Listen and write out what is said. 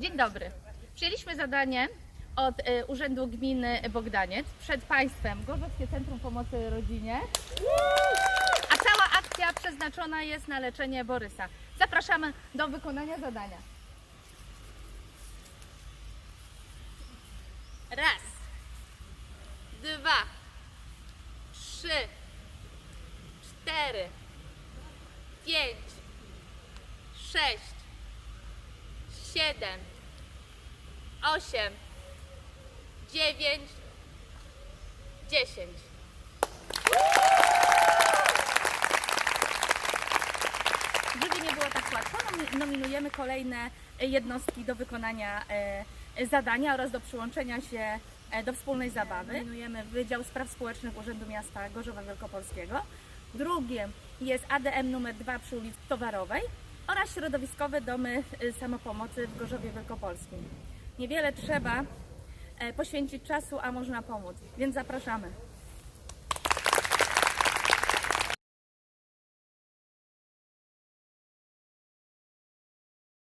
Dzień dobry. Przyjęliśmy zadanie od e, Urzędu Gminy Bogdaniec. Przed Państwem Gorzowskie Centrum Pomocy Rodzinie. A cała akcja przeznaczona jest na leczenie Borysa. Zapraszamy do wykonania zadania. Raz, dwa, trzy, cztery, pięć, sześć, siedem, osiem, dziewięć, dziesięć. Żeby nie było tak łatwo, nomi- nominujemy kolejne jednostki do wykonania e, zadania oraz do przyłączenia się e, do wspólnej zabawy. Nominujemy Wydział Spraw Społecznych Urzędu Miasta Gorzowa Wielkopolskiego. Drugim jest ADM numer 2 przy ulicy Towarowej oraz środowiskowe domy e, samopomocy w Gorzowie Wielkopolskim. Niewiele trzeba e, poświęcić czasu, a można pomóc, więc zapraszamy.